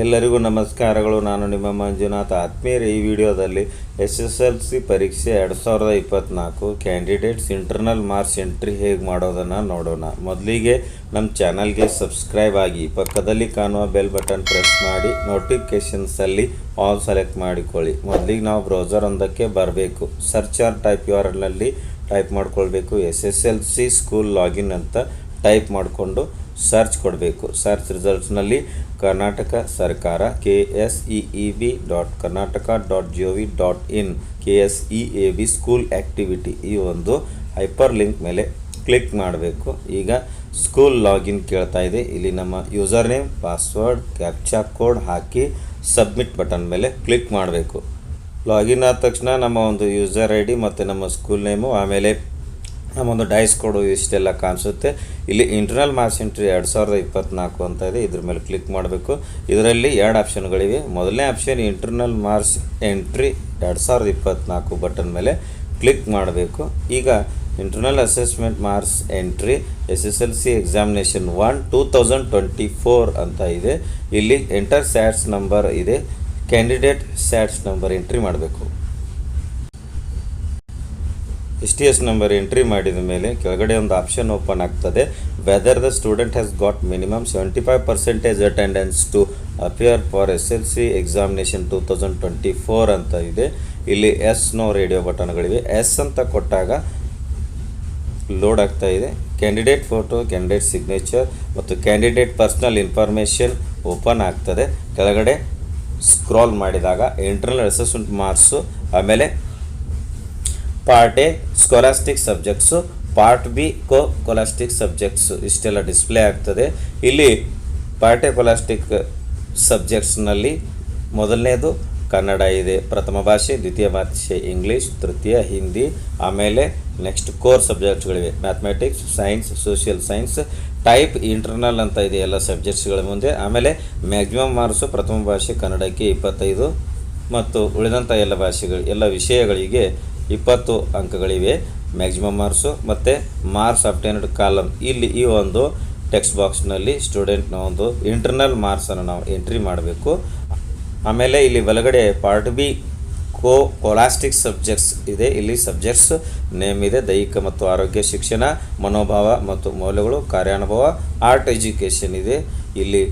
ಎಲ್ಲರಿಗೂ ನಮಸ್ಕಾರಗಳು. ನಾನು ನಿಮ್ಮ ಮಂಜುನಾಥ. ಆತ್ಮೀಯರು, ಈ ವಿಡಿಯೋದಲ್ಲಿ ಎಸ್ ಎಸ್ ಎಲ್ ಸಿ ಪರೀಕ್ಷೆ ಎರಡು ಸಾವಿರದ ಇಪ್ಪತ್ತ್ನಾಲ್ಕು ಕ್ಯಾಂಡಿಡೇಟ್ಸ್ ಇಂಟರ್ನಲ್ ಮಾರ್ಕ್ಸ್ ಎಂಟ್ರಿ ಹೇಗೆ ಮಾಡೋದನ್ನು ನೋಡೋಣ. ಮೊದಲಿಗೆ ನಮ್ಮ ಚಾನಲ್ಗೆ ಸಬ್ಸ್ಕ್ರೈಬ್ ಆಗಿ, ಪಕ್ಕದಲ್ಲಿ ಕಾಣುವ ಬೆಲ್ ಬಟನ್ ಪ್ರೆಸ್ ಮಾಡಿ ನೋಟಿಫಿಕೇಷನ್ಸಲ್ಲಿ ಆಲ್ ಸೆಲೆಕ್ಟ್ ಮಾಡಿಕೊಳ್ಳಿ. ಮೊದಲಿಗೆ ನಾವು ಬ್ರೌಸರ್ ಒಂದಕ್ಕೆ ಬರಬೇಕು. Search or type you type ಮಾಡಿಕೊಳ್ಬೇಕು. S S L C school login ಅಂತ ಟೈಪ್ ಮಾಡಿಕೊಂಡು ಸರ್ಚ್ ಕೊಡಬೇಕು. ಸರ್ಚ್ ರಿಸಲ್ಟ್ಸ್ನಲ್ಲಿ ಕರ್ನಾಟಕ ಸರ್ಕಾರ K S E E B dot Karnataka dot G O V dot in K S E A B school activity ಈ ಒಂದು hyper link ಮೇಲೆ click ಮಾಡಬೇಕು. ಈಗ ಸ್ಕೂಲ್ ಲಾಗಿನ್ ಕೇಳ್ತಾ ಇದೆ. ಇಲ್ಲಿ ನಮ್ಮ user name, password, captcha code ಹಾಕಿ ಸಬ್ಮಿಟ್ ಬಟನ್ ಮೇಲೆ ಕ್ಲಿಕ್ ಮಾಡಬೇಕು. ಲಾಗಿನ್ ಆದ ತಕ್ಷಣ ನಮ್ಮ ಒಂದು ಯೂಸರ್ ಐ ಡಿ ಮತ್ತು ನಮ್ಮ ಸ್ಕೂಲ್ ನೇಮು, ಆಮೇಲೆ ನಮ್ಮೊಂದು ಡೈಸ್ ಕೊಡು ಇಷ್ಟೆಲ್ಲ ಕಾಣಿಸುತ್ತೆ. ಇಲ್ಲಿ ಇಂಟರ್ನಲ್ ಮಾರ್ಕ್ಸ್ ಎಂಟ್ರಿ ಎರಡು ಸಾವಿರದ ಇಪ್ಪತ್ತ್ನಾಲ್ಕು ಅಂತ ಇದೆ. ಇದ್ರ ಮೇಲೆ ಕ್ಲಿಕ್ ಮಾಡಬೇಕು. ಇದರಲ್ಲಿ ಎರಡು ಆಪ್ಷನ್ಗಳಿವೆ ಮೊದಲನೇ ಆಪ್ಷನ್ ಇಂಟರ್ನಲ್ ಮಾರ್ಕ್ಸ್ ಎಂಟ್ರಿ ಎರಡು ಸಾವಿರದ ಇಪ್ಪತ್ತ್ನಾಲ್ಕು ಬಟನ್ ಮೇಲೆ ಕ್ಲಿಕ್ ಮಾಡಬೇಕು. ಈಗ internal assessment marks entry S S L C examination one two thousand twenty four ಅಂತ ಇದೆ. ಇಲ್ಲಿ ಎಂಟರ್ ಸ್ಯಾಟ್ಸ್ ನಂಬರ್ ಇದೆ. ಕ್ಯಾಂಡಿಡೇಟ್ ಸ್ಯಾಟ್ಸ್ ನಂಬರ್ ಎಂಟ್ರಿ ಮಾಡಬೇಕು. S T S number entry ಮಾಡಿದ ಮೇಲೆ ಕೆಳಗಡೆ ಒಂದು ಆಪ್ಷನ್ ಓಪನ್ ಆಗ್ತದೆ. Whether the student has got minimum seventy five percentage attendance to appear for S L C examination two thousand twenty four ಅಂತ ಇದೆ. ಇಲ್ಲಿ yes no radio ಬಟನ್ಗಳಿವೆ. S ಅಂತ ಕೊಟ್ಟಾಗ ಲೋಡ್ ಆಗ್ತಾ ಇದೆ. ಕ್ಯಾಂಡಿಡೇಟ್ ಫೋಟೋ ಕ್ಯಾಂಡಿಡೇಟ್ ಸಿಗ್ನೇಚರ್ ಮತ್ತು candidate personal information open ಆಗ್ತದೆ. ಕೆಳಗಡೆ ಸ್ಕ್ರಾಲ್ ಮಾಡಿದಾಗ ಇಂಟರ್ನಲ್ ಅಸೆಸ್ಮೆಂಟ್ ಮಾರ್ಕ್ಸು ಆಮೇಲೆ part A scholastic subjects part B co scholastic subjects ಇಷ್ಟೆಲ್ಲ ಡಿಸ್ಪ್ಲೇ ಆಗ್ತದೆ. ಇಲ್ಲಿ ಪಾರ್ಟ್ ಎ ಕೊಲಾಸ್ಟಿಕ್ ಸಬ್ಜೆಕ್ಟ್ಸ್ನಲ್ಲಿ ಮೊದಲನೇದು ಕನ್ನಡ ಇದೆ. ಪ್ರಥಮ ಭಾಷೆ, ದ್ವಿತೀಯ ಭಾಷೆ ಇಂಗ್ಲೀಷ್ ತೃತೀಯ ಹಿಂದಿ, ಆಮೇಲೆ next core ಸಬ್ಜೆಕ್ಟ್ಸ್ಗಳಿವೆ mathematics science social science type internal ಅಂತ ಇದೆ ಎಲ್ಲ ಸಬ್ಜೆಕ್ಟ್ಸ್ಗಳ ಮುಂದೆ. ಆಮೇಲೆ ಮ್ಯಾಕ್ಸಿಮಮ್ ಮಾರ್ಕ್ಸು ಪ್ರಥಮ ಭಾಷೆ ಕನ್ನಡಕ್ಕೆ ಇಪ್ಪತ್ತೈದು. ಮತ್ತು ಉಳಿದಂಥ ಎಲ್ಲ ಭಾಷೆಗಳು, ಎಲ್ಲ ವಿಷಯಗಳಿಗೆ ಇಪ್ಪತ್ತು ಅಂಕಗಳಿವೆ. ಮ್ಯಾಕ್ಸಿಮಮ್ ಮಾರ್ಕ್ಸು ಮತ್ತು ಮಾರ್ಕ್ಸ್ ಅಪ್ಟೇನ್ಡ್ ಕಾಲಮ್ ಇಲ್ಲಿ ಈ ಒಂದು ಟೆಕ್ಸ್ಟ್ ಬಾಕ್ಸ್ನಲ್ಲಿ ಸ್ಟೂಡೆಂಟ್ನ ಒಂದು ಇಂಟರ್ನಲ್ ಮಾರ್ಕ್ಸನ್ನು ನಾವು ಎಂಟ್ರಿ ಮಾಡಬೇಕು. ಆಮೇಲೆ ಇಲ್ಲಿ ಒಳಗಡೆ part B co scholastic subjects ಇದೆ. ಇಲ್ಲಿ ಸಬ್ಜೆಕ್ಟ್ಸ್ ನೇಮ್ ಇದೆ. ದೈಹಿಕ ಮತ್ತು ಆರೋಗ್ಯ, ಶಿಕ್ಷಣ, ಮನೋಭಾವ ಮತ್ತು ಮೌಲ್ಯಗಳು, ಕಾರ್ಯಾನುಭವ ಆರ್ಟ್ ಎಜುಕೇಷನ್ ಇದೆ. ಇಲ್ಲಿ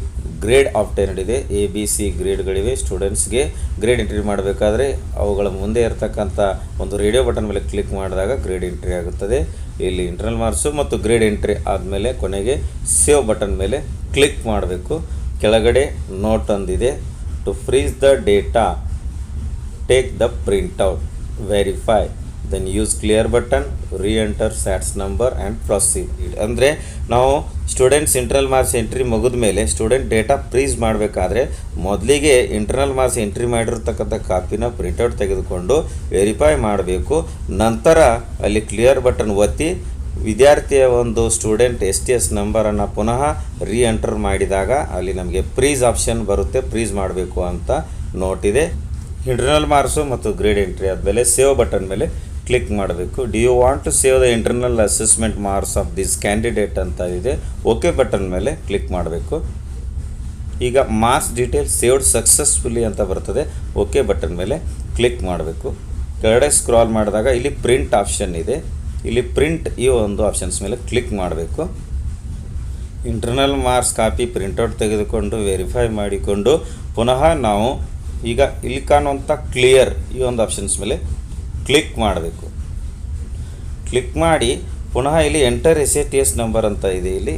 ಗ್ರೇಡ್ ಆಪ್ಟೇನ್ಡ್ ಇದೆ. ಎ ಬಿ ಸಿ ಗ್ರೇಡ್ಗಳಿವೆ ಸ್ಟೂಡೆಂಟ್ಸ್ಗೆ ಗ್ರೇಡ್ ಎಂಟ್ರಿ ಮಾಡಬೇಕಾದ್ರೆ ಅವುಗಳ ಮುಂದೆ ಇರತಕ್ಕಂಥ ಒಂದು ರೇಡಿಯೋ ಬಟನ್ ಮೇಲೆ ಕ್ಲಿಕ್ ಮಾಡಿದಾಗ ಗ್ರೇಡ್ ಎಂಟ್ರಿ ಆಗುತ್ತದೆ. ಇಲ್ಲಿ ಇಂಟರ್ನಲ್ ಮಾರ್ಕ್ಸು ಮತ್ತು ಗ್ರೇಡ್ ಎಂಟ್ರಿ ಆದಮೇಲೆ ಕೊನೆಗೆ ಸೇವ್ ಬಟನ್ ಮೇಲೆ ಕ್ಲಿಕ್ ಮಾಡಬೇಕು. ಕೆಳಗಡೆ note ಅಂದಿದೆ to freeze the data take the printout verify then use clear button re enter sats number and proceed ಅಂದರೆ ನಾವು ಸ್ಟೂಡೆಂಟ್ಸ್ ಇಂಟರ್ನಲ್ ಮಾರ್ಕ್ಸ್ ಎಂಟ್ರಿ ಮುಗಿದ ಮೇಲೆ ಸ್ಟೂಡೆಂಟ್ ಡೇಟಾ ಪ್ರೀಸ್ ಮಾಡಬೇಕಾದ್ರೆ ಮೊದಲಿಗೆ ಇಂಟರ್ನಲ್ ಮಾರ್ಕ್ಸ್ ಎಂಟ್ರಿ ಮಾಡಿರ್ತಕ್ಕಂಥ ಕಾಪಿನ ಪ್ರಿಂಟೌಟ್ ತೆಗೆದುಕೊಂಡು ವೆರಿಫೈ ಮಾಡಬೇಕು. ನಂತರ ಅಲ್ಲಿ ಕ್ಲಿಯರ್ ಬಟನ್ ಒತ್ತಿ ವಿದ್ಯಾರ್ಥಿಯ ಒಂದು ಸ್ಟೂಡೆಂಟ್ ಎಸ್ ಟಿ ಎಸ್ ನಂಬರನ್ನು ಪುನಃ ರೀ ಎಂಟರ್ ಮಾಡಿದಾಗ ಅಲ್ಲಿ ನಮಗೆ ಪ್ರೀಸ್ ಆಪ್ಷನ್ ಬರುತ್ತೆ ಪ್ರೀಸ್ ಮಾಡಬೇಕು ಅಂತ ನೋಟಿದೆ ಇಂಟರ್ನಲ್ ಮಾರ್ಕ್ಸು ಮತ್ತು ಗ್ರೇಡ್ ಎಂಟ್ರಿ ಆದಮೇಲೆ ಸೇವ್ ಬಟನ್ ಮೇಲೆ ಕ್ಲಿಕ್ ಮಾಡಬೇಕು. Do you want to save the internal assessment marks of this candidate ಅಂತ ಇದೆ. ಓಕೆ ಬಟನ್ ಮೇಲೆ ಕ್ಲಿಕ್ ಮಾಡಬೇಕು. ಈಗ ಮಾರ್ಕ್ಸ್ ಡೀಟೇಲ್ ಸೇವ್ಡ್ ಸಕ್ಸಸ್ಫುಲಿ ಅಂತ ಬರ್ತದೆ. ಓಕೆ ಬಟನ್ ಮೇಲೆ ಕ್ಲಿಕ್ ಮಾಡಬೇಕು. ಕೆಳಗಡೆ ಸ್ಕ್ರಾಲ್ ಮಾಡಿದಾಗ ಇಲ್ಲಿ ಪ್ರಿಂಟ್ ಆಪ್ಷನ್ ಇದೆ. ಇಲ್ಲಿ ಪ್ರಿಂಟ್ ಈ ಒಂದು ಆಪ್ಷನ್ಸ್ ಮೇಲೆ ಕ್ಲಿಕ್ ಮಾಡಬೇಕು. ಇಂಟರ್ನಲ್ ಮಾರ್ಕ್ಸ್ ಕಾಪಿ ಪ್ರಿಂಟೌಟ್ ತೆಗೆದುಕೊಂಡು ವೆರಿಫೈ ಮಾಡಿಕೊಂಡು, ಪುನಃ ನಾವು ಈಗ ಇಲ್ಲಿ ಕಾಣುವಂಥ ಕ್ಲಿಯರ್ ಈ ಒಂದು ಆಪ್ಷನ್ಸ್ ಮೇಲೆ ಕ್ಲಿಕ್ ಮಾಡಬೇಕು. ಕ್ಲಿಕ್ ಮಾಡಿ ಪುನಃ ಇಲ್ಲಿ enter S A T S number ಅಂತ ಇದೆ ಇಲ್ಲಿ.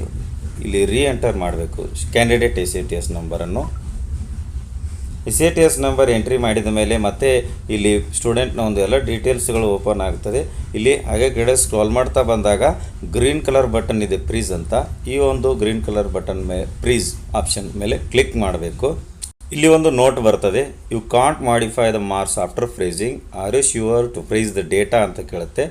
ಇಲ್ಲಿ ರೀ ಎಂಟರ್ ಮಾಡಬೇಕು candidate S A T S ನಂಬರನ್ನು S A T S number entry ಮಾಡಿದ ಮೇಲೆ ಮತ್ತೆ ಇಲ್ಲಿ ಸ್ಟೂಡೆಂಟ್ನ ಒಂದು ಎಲ್ಲ ಡೀಟೇಲ್ಸ್ಗಳು ಓಪನ್ ಆಗ್ತದೆ. ಇಲ್ಲಿ ಹಾಗೆ ಗಿಡ ಸ್ಕ್ರಾಲ್ ಮಾಡ್ತಾ ಬಂದಾಗ ಗ್ರೀನ್ ಕಲರ್ ಬಟನ್ ಇದೆ ಪ್ರೀಸ್ ಅಂತ. ಈ ಒಂದು ಗ್ರೀನ್ ಕಲರ್ ಬಟನ್ ಮೇ ಪ್ರೀಸ್ ಆಪ್ಷನ್ ಮೇಲೆ ಕ್ಲಿಕ್ ಮಾಡಬೇಕು. ಇಲ್ಲಿ ಒಂದು ನೋಟ್ ಬರ್ತದೆ. You can't modify the marks after freezing are you sure to freeze the data ಅಂತ ಕೇಳುತ್ತೆ.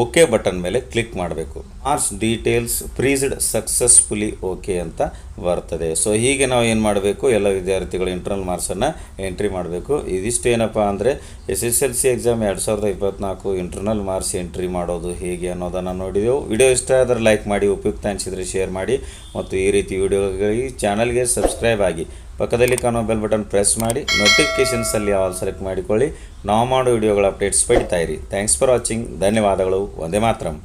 ಓಕೆ ಬಟನ್ ಮೇಲೆ ಕ್ಲಿಕ್ ಮಾಡಬೇಕು. Marks details freezed successfully okay ಅಂತ ಬರ್ತದೆ. ಸೊ ಹೀಗೆ ನಾವು ಏನು ಮಾಡಬೇಕು? ಎಲ್ಲ ವಿದ್ಯಾರ್ಥಿಗಳು ಇಂಟರ್ನಲ್ ಮಾರ್ಕ್ಸನ್ನು ಎಂಟ್ರಿ ಮಾಡಬೇಕು. ಇದಿಷ್ಟು ಏನಪ್ಪ ಅಂದರೆ, S S L C exam ಎರಡು ಸಾವಿರದ ಇಪ್ಪತ್ತ್ನಾಲ್ಕು ಇಂಟರ್ನಲ್ ಮಾರ್ಕ್ಸ್ ಎಂಟ್ರಿ ಮಾಡೋದು ಹೇಗೆ ಅನ್ನೋದನ್ನು ನೋಡಿದೆವು. ವಿಡಿಯೋ ಇಷ್ಟ ಆದರೆ ಲೈಕ್ ಮಾಡಿ ಉಪಯುಕ್ತ ಅನಿಸಿದರೆ ಶೇರ್ ಮಾಡಿ ಮತ್ತು ಈ ರೀತಿ ವಿಡಿಯೋಗಳಿಗೆ ಚಾನಲ್ಗೆ ಸಬ್ಸ್ಕ್ರೈಬ್ ಆಗಿ. ಪಕ್ಕದಲ್ಲಿ ಕಾಣೋ ಬೆಲ್ ಬಟನ್ ಪ್ರೆಸ್ ಮಾಡಿ ನೋಟಿಫಿಕೇಷನ್ಸಲ್ಲಿ ಆಲ್ ಸೆಲೆಕ್ಟ್ ಮಾಡಿಕೊಳ್ಳಿ. ನಾವು ಮಾಡೋ ವಿಡಿಯೋಗಳ ಅಪ್ಡೇಟ್ಸ್ ಪಡಿತಾ ಇರಿ. ಥ್ಯಾಂಕ್ಸ್ ಫಾರ್ ವಾಚಿಂಗ್ ಧನ್ಯವಾದಗಳು. ಒಂದೇ ಮಾತ್ರಂ.